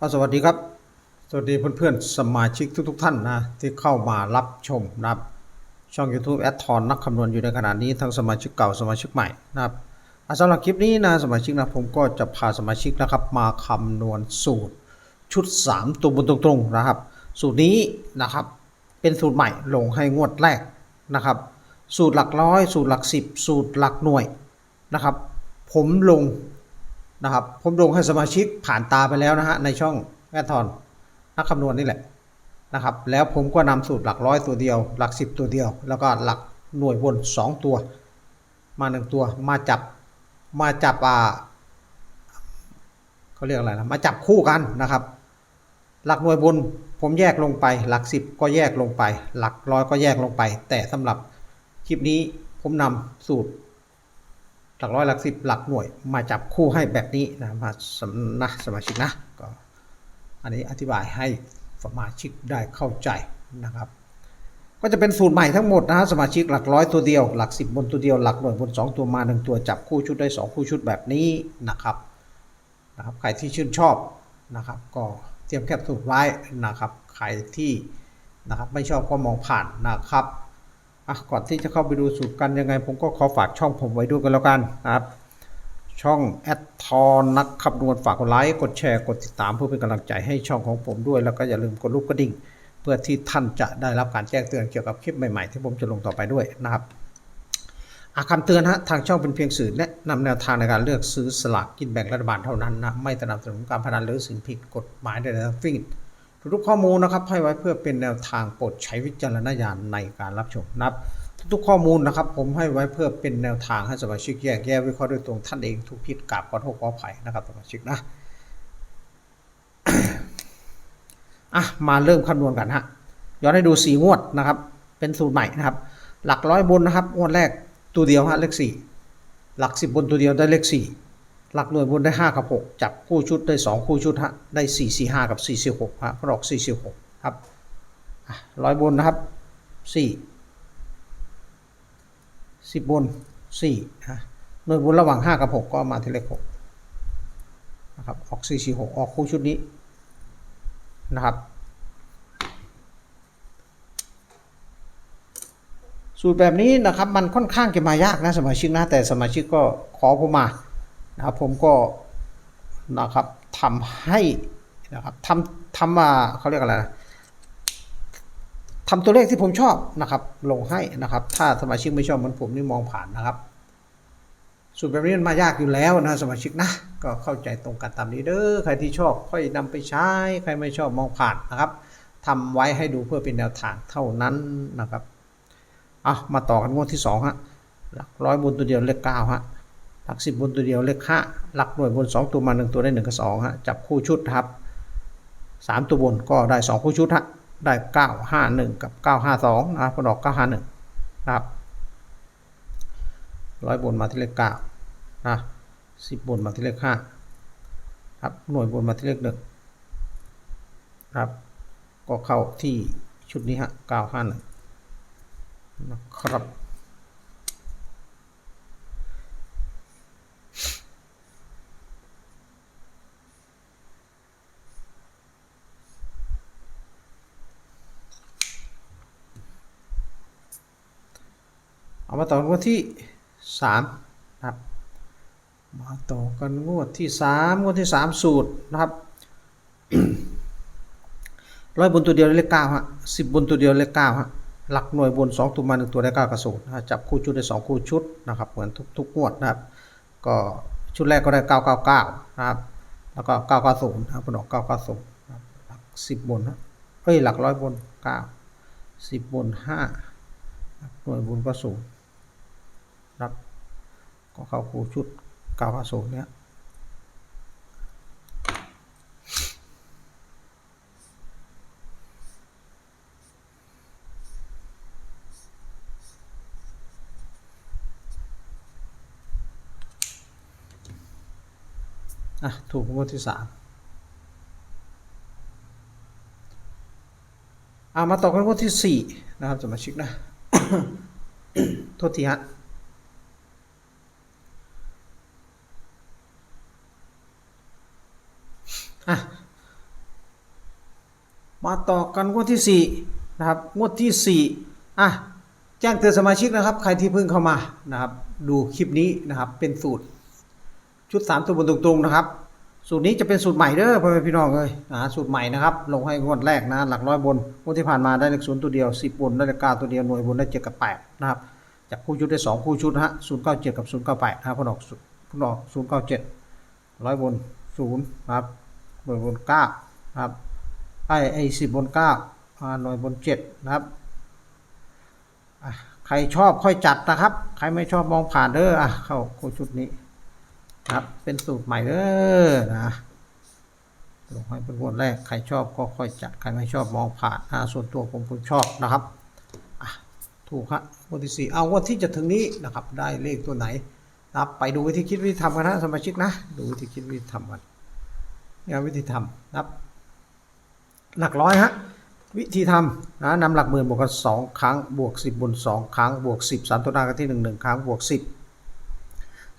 สวัสดีครับ สวัสดีเพื่อนๆ สมาชิกทุกๆ ท่านนะที่เข้ามารับชมนะครับช่อง YouTube แอดทอนนักคำนวณอยู่ในขณะนี้ทั้งสมาชิกเก่าสมาชิกใหม่นะครับสำหรับคลิปนี้นะสมาชิกนะผมก็จะพาสมาชิกนะครับมาคำนวณสูตรชุด 3 ตัวบนตรงๆนะครับ สูตรนี้นะครับเป็นสูตรใหม่ลงให้งวดแรกนะครับ สูตรหลักร้อย สูตรหลักสิบสูตรหลักหน่วยนะครับ ผมลง นะครับ ผมลงให้สมาชิกผ่านตาไปแล้วนะฮะในช่องแอดทอนนักคำนวณนี่แหละนะครับ แล้วผมก็นำสูตรหลักร้อยตัวเดียว หลักสิบตัวเดียว แล้วก็หลักหน่วยบนสองตัว มาหนึ่งตัวมาจับมาจับอ่าเขาเรียกอะไรนะมาจับคู่กันนะครับ หลักหน่วยบนผมแยกลงไป หลักสิบก็แยกลงไป หลักร้อยก็แยกลงไป แต่สำหรับคลิปนี้ผมนำสูตร หลักร้อยหลักสิบหลักหน่วยมาจับคู่ให้แบบนี้นะมาสำนะสมาชิกนะก็อันนี้อธิบายให้สมาชิกได้เข้าใจนะครับก็จะเป็นสูตรใหม่ทั้งหมดนะฮะสมาชิกหลักร้อยตัวเดียว หลักสิบบนตัวเดียว หลักหน่วยบน 2 ตัวมาหนึ่งตัวจับคู่ชุดได้ 2 คู่ชุดแบบนี้นะครับนะครับ ใครที่ชื่นชอบนะครับ ก็เตรียมแคปสูตรไว้นะครับ ใครที่นะครับไม่ชอบก็มองผ่านนะครับ อะก่อนที่จะเข้าไปดูสูตรกันยังไง ผมก็ขอฝากช่องผมไว้ด้วยกันแล้วกันนะครับ ช่องแอดทอนนักคำนวณฝากกดไลค์กดแชร์กดติดตามเพื่อเป็นกำลังใจให้ช่องของผมด้วย แล้วก็อย่าลืมกดรูปกระดิ่ง เพื่อที่ท่านจะได้รับการแจ้งเตือนเกี่ยวกับคลิปใหม่ๆ ที่ผมจะลงต่อไปด้วยนะครับอาคำเตือนฮะทางช่องเป็นเพียงสื่อแนะนำแนวทางในการเลือกซื้อสลากกินแบ่งรัฐบาลเท่านั้นนะไม่สนับสนุนการพนันหรือสิ่งผิดกฎหมายใดๆทั้งสิ้น ทุกข้อมูลนะครับให้ไว้เพื่อเป็นแนวทางโปรดใช้วิจารณญาณในการรับชมนะครับ ทุกข้อมูลนะครับ ผมให้ไว้เพื่อเป็นแนวทางให้สมาชิกแยกแยะวิเคราะห์ด้วยตรงท่านเองทุกผิดกราบขอโทษขออภัยนะครับสมาชิกนะอะมาเริ่มคำนวณกันฮะย้อนให้ดูสีงวดนะครับ เป็นสูตรใหม่นะครับ หลักร้อยบนนะครับงวดแรกตัวเดียวฮะเลขสี่หลักสิบบนตัวเดียวได้เลขสี่ หลักหน่วยบนได้ห้ากับหกจับคู่ชุดได้สองคู่ชุดฮะได้สี่สี่ห้ากับสี่สี่หกฮะพระออกสี่สี่หกครับร้อยบนนะครับสี่สิบบนสี่นะหน่วยบนระหว่างห้ากับหกก็มาที่เลขหกนะครับออกสี่สี่หกออกคู่ชุดนี้นะครับ สูตรแบบนี้นะครับมันค่อนข้างจะมายากนะสมาชิกนะแต่สมาชิกก็ขอผมมา นะครับผมก็นะครับทำให้นะครับทำทำมาเขาเรียกอะไรนะทำตัวเลขที่ผมชอบนะครับ ลงให้นะครับ ถ้าสมาชิกไม่ชอบเหมือนผมนี่มองผ่านนะครับสูตรแบบนี้มันมายากอยู่แล้วนะสมาชิกนะก็เข้าใจตรงกันตามนี้เด้อใครที่ชอบค่อยนำไปใช้ ใครไม่ชอบมองผ่านนะครับทำไว้ให้ดูเพื่อเป็นแนวทางเท่านั้นนะครับอะมาต่อกันงวดที่2ฮะหลักร้อยบนตัวเดียวเลข9ฮะ หลักสิบบนตัวเดียวเลข5หลักหน่วยบน2ตัวมา1ตัวได้1กับ2ฮะจับคู่ชุดครับ3ตัวบนก็ได้2คู่ชุดฮะได้951กับ952นะครับผลออก951นะครับร้อยบนมาที่เลข9นะสิบบนมาที่เลข5ครับหน่วยบนมาที่เลข1ครับก็เข้าที่ชุดนี้ฮะ951นะครับ เอามาต่องวดที่สามนะครับมาต่อกันงวดที่สามงวดที่สามสูตรนะครับร้อยบนตัวเดียวเลขเก้าฮะสิบบนตัวเดียวเลขเก้าฮะหลักหน่วยบนสองตัวมาหนึ่งตัวได้เก้ากระสุนจับคู่ชุดได้สองคู่ชุดนะครับเหมือนทุกทุกงวดนะครับ ก็ชุดแรกก็ได้เก้าเก้าเก้านะครับ แล้วก็เก้าก้าศูนย์นะครับผลออกเก้าก้าศูนย์หลักสิบบนฮะเอ้ยหลักร้อยบนเก้าสิบบนห้าหน่วยบนก็ศูนย์ครับ ก็เขาคู่ชุดเก้าสูเนี้ยอะ ถูกงวดที่สามเอามาต่อกันงวดที่สี่นะครับสมาชิกนะ โทษทีฮะ อะมาต่อกันงวดที่สี่นะครับงวดที่สี่อะแจ้งเตือนสมาชิกนะครับ ใครที่เพิ่งเข้ามานะครับ ดูคลิปนี้นะครับเป็นสูตร ชุดสามตัวบนตรงๆนะครับ สูตรนี้จะเป็นสูตรใหม่เด้อพ่อแม่พี่น้องเลยนะสูตรใหม่นะครับ ลงให้งวดแรกนะหลักร้อยบนงวดที่ผ่านมาได้เลขศูนย์ตัวเดียวสิบบนได้เลขเก้าตัวเดียวหน่วยบนได้เจ็ดกับแปดนะครับจากคู่ชุดได้สองคู่ชุดนะฮะศูนย์เก้าเจ็ดกับศูนย์เก้าแปดนะครับพนออกพนออกศูนย์เก้าเจ็ดร้อยบนศูนย์นะครับ น่วยบนเก้าครับไอไอสิบบนเก้าอ่าหน่วยบนเจ็ดนะครับใครชอบค่อยจัดนะครับ ใครไม่ชอบมองผ่านเด้ออะเข้าโคชุดนี้ครับ เป็นสูตรใหม่เด้อนะลงให้เป็นงวดแรกใครชอบก็ค่อยจัดใครไม่ชอบมองผ่านนะส่วนตัวผมผมชอบนะครับอะถูกฮะงวดที่สี่เอางวดที่จะถึงนี้นะครับ ได้เลขตัวไหนนะครับไปดูวิธีคิดวิธีทำกันนะสมาชิกนะ ดูวิธีคิดวิธีทำกัน เนี่ยวิธีทำนะครับ หลักร้อยฮะวิธีทำนะนำหลักหมื่นบวกกันสองครั้งบวกสิบบนสองครั้งบวกสิบสามตัวหน้ากันที่หนึ่งหนึ่งครั้งบวกสิบ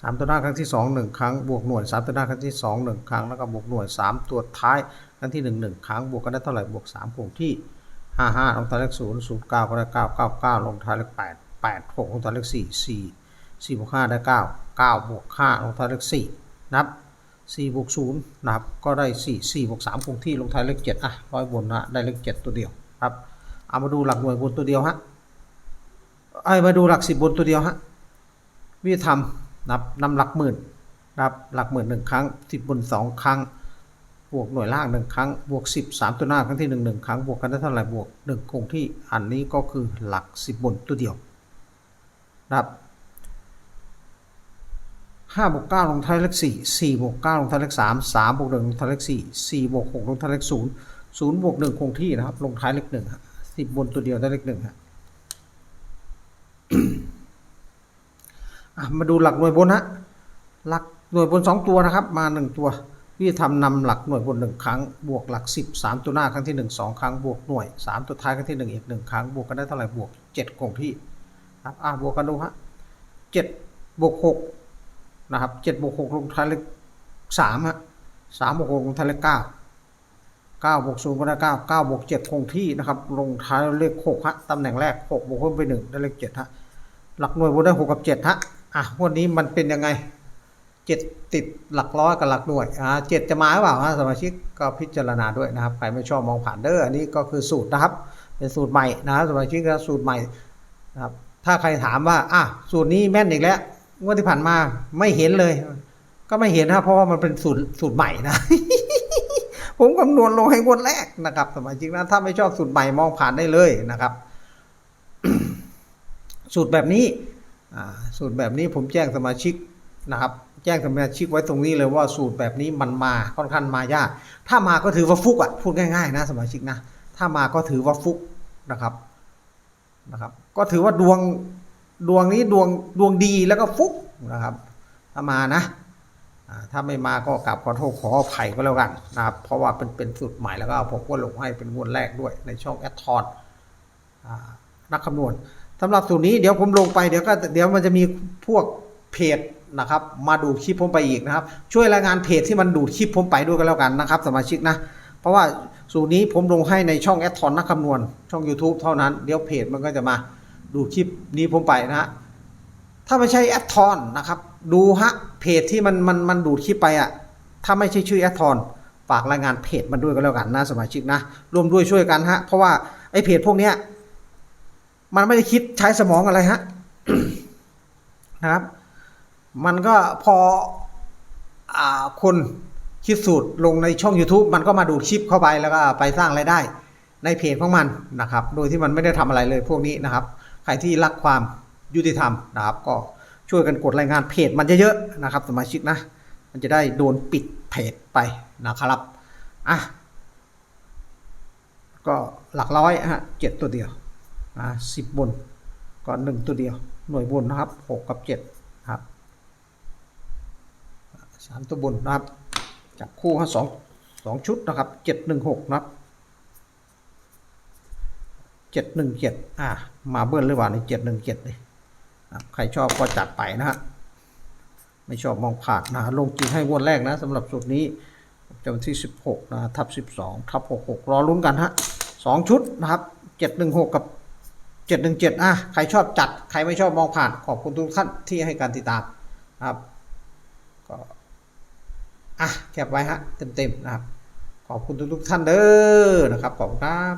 สามตัวหน้าครั้งที่สองหนึ่งครั้งบวกหน่วยสามตัวหน้าครั้งที่สองหนึ่งครั้งแล้วก็บวกหน่วยสามตัวท้ายครั้งที่หนึ่งหนึ่งครั้งบวกกันได้เท่าไหร่บวกสามคงที่ห้าห้าลงท้ายเลขศูนย์ศูนย์เก้าก็ได้เก้าเก้าเก้าลงท้ายเลขแปดแปดหกลงท้ายเลขสี่สี่สี่บวกห้าได้เก้าเก้าบวกห้าลงท้ายเลขสี่นับ สี่บวกศูนย์นับก็ได้สี่สี่บวกสามคงที่ลงท้ายเลขเจ็ดอะร้อยบนนะได้เลขเจ็ดตัวเดียวครับเอามาดูหลักหน่วยบนตัวเดียวฮะไอ้มาดูหลักสิบบนตัวเดียวฮะวิธีทำนับนำหลักหมื่นนับหลักหมื่นหนึ่งครั้งสิบบนสองครั้ง บวกหน่วยล่างหนึ่งครั้ง บวกสิบสามตัวหน้าครั้งที่หนึ่งหนึ่งครั้ง บวกกันได้เท่าไหร่บวกหนึ่งคงที่อันนี้ก็คือหลักสิบบนตัวเดียวนะครับ ห้าบวกเก้าลงท้ายเลขสี่สี่บวกเก้าลงท้ายเลขสามสามบวกหนึ่งลงท้ายเลขสี่สี่บวกหกลงท้ายเลขศูนย์ศูนย์บวกหนึ่งคงที่นะครับ ลงท้ายเลขหนึ่งสิบบนตัวเดียวได้เลขหนึ่งฮะมาดูหลักหน่วยบนฮะหลักหน่วยบนสองตัวนะครับ มาหนึ่งตัววิธีทำนำหลักหน่วยบนหนึ่งครั้ง บวกหลักสิบสามตัวหน้าครั้งที่หนึ่งสองครั้งบวกหน่วยสามตัวท้ายครั้งที่หนึ่งอีกหนึ่งครั้งบวกกันได้เท่าไหร่บวกเจ็ดคงที่ครับอะบวกกันดูฮะเจ็ดบวกหก นะครับเจ็ดบวกหกลงท้ายเลขสามฮะสามบวกหกลงท้ายเลขเก้าเก้าบวกศูนย์ก็ได้เก้าเก้าบวกเจ็ดคงที่นะครับ ลงท้ายเลขหกฮะตำแหน่งแรกหกบวกเพิ่มไปหนึ่งได้เลขเจ็ดฮะหลักหน่วยบนได้หกกับเจ็ดฮะอะวันนี้มันเป็นยังไงเจ็ดติดหลักร้อยกับหลักหน่วยอ่าเจ็ดจะมาหรือเปล่าฮะสมาชิกก็พิจารณาด้วยนะครับใครไม่ชอบมองผ่านเด้ออันนี้ก็คือสูตรนะครับ เป็นสูตรใหม่นะครับสมาชิกนะสูตรใหม่นะครับถ้าใครถามว่าอะสูตรนี้แม่นอีกแล้ว งวดที่ผ่านมา ไม่เห็นเลย ก็ไม่เห็นนะเพราะว่ามันเป็นสูตรสูตรใหม่นะ ผมคำนวณลงให้งวดแรกนะครับสมาชิกนะถ้าไม่ชอบสูตรใหม่มองผ่านได้เลยนะครับ สูตรแบบนี้สูตรแบบนี้ผมแจ้งสมาชิกนะครับ แจ้งสมาชิกไว้ตรงนี้เลยว่าสูตรแบบนี้มันมาค่อนข้างมายาก ถ้ามาก็ถือว่าฟุกอะพูดง่ายๆนะสมาชิกนะถ้ามาก็ถือว่าฟุกนะครับนะครับ ก็ถือว่าดวง ดวงนี้ดวงดวงดีแล้วก็ฟุกนะครับ ถ้ามานะถ้าไม่มาก็กลับขอโทษขออภัยก็แล้วกันนะครับ เพราะว่าเป็นเป็นสูตรใหม่แล้วก็ผมก็ลงให้เป็นงวดแรกด้วยในช่องแอดทอนนักคำนวณสำหรับสูตรนี้เดี๋ยวผมลงไปเดี๋ยวก็เดี๋ยวมันจะมีพวกเพจนะครับ มาดูคลิปผมไปอีกนะครับ ช่วยรายงานเพจที่มันดูดคลิปผมไปด้วยกันแล้วกันนะครับ สมาชิกนะ เพราะว่าสูตรนี้ผมลงให้ในช่องแอดทอนนักคำนวณช่อง YouTube เท่านั้น เดี๋ยวเพจมันก็จะมา ดูคลิปนี้ผมไปนะฮะถ้าไม่ใช่แอดทอนนะครับ ดูฮะเพจที่มันมันมันดูดคลิปไปอะถ้าไม่ใช่ชื่อแอดทอนฝากรายงานเพจมันด้วยกันแล้วกันนะสมาชิกนะร่วมด้วยช่วยกันฮะ เพราะว่าไอ้เพจพวกเนี้ยมันไม่ได้คิดใช้สมองอะไรฮะนะครับ มันก็พออ่าคนคิดสูตรลงในช่อง YouTube มันก็มาดูคลิปเข้าไปแล้วก็ไปสร้างรายได้ ในเพจของมันนะครับ โดยที่มันไม่ได้ทำอะไรเลยพวกนี้นะครับ ใครที่รักความยุติธรรมนะครับ ก็ช่วยกันกดรายงานเพจมันเยอะๆนะครับ สมาชิกนะ มันจะได้โดนปิดเพจไปนะครับอะก็หลักร้อยฮะเจ็ดตัวเดียวนะสิบบนก็หนึ่งตัวเดียว หน่วยบนนะครับหกกับเจ็ดครับสามตัวบนนะครับจับคู่ให้สองสองชุดนะครับเจ็ดหนึ่งหกนะครับ เจ็ดหนึ่งเจ็ดอ่ามาเบิ้ลหรือเปล่าในเจ็ดหนึ่งเจ็ดเลยนะใครชอบก็จัดไปนะฮะไม่ชอบมองผ่านนะลงจริงให้งวดแรกนะสำหรับสูตรนี้จะวันที่ 16นะทับ 12 ทับ 66 รอลุ้นกันฮะสองชุดนะครับ 716 กับ 717 อะ ใครชอบจัด ใครไม่ชอบมองผ่าน ขอบคุณทุกท่านที่ให้การติดตามนะครับก็อะแคปไว้ฮะเต็มๆนะครับ ขอบคุณทุกๆท่านเด้อนะครับขอบคุณครับ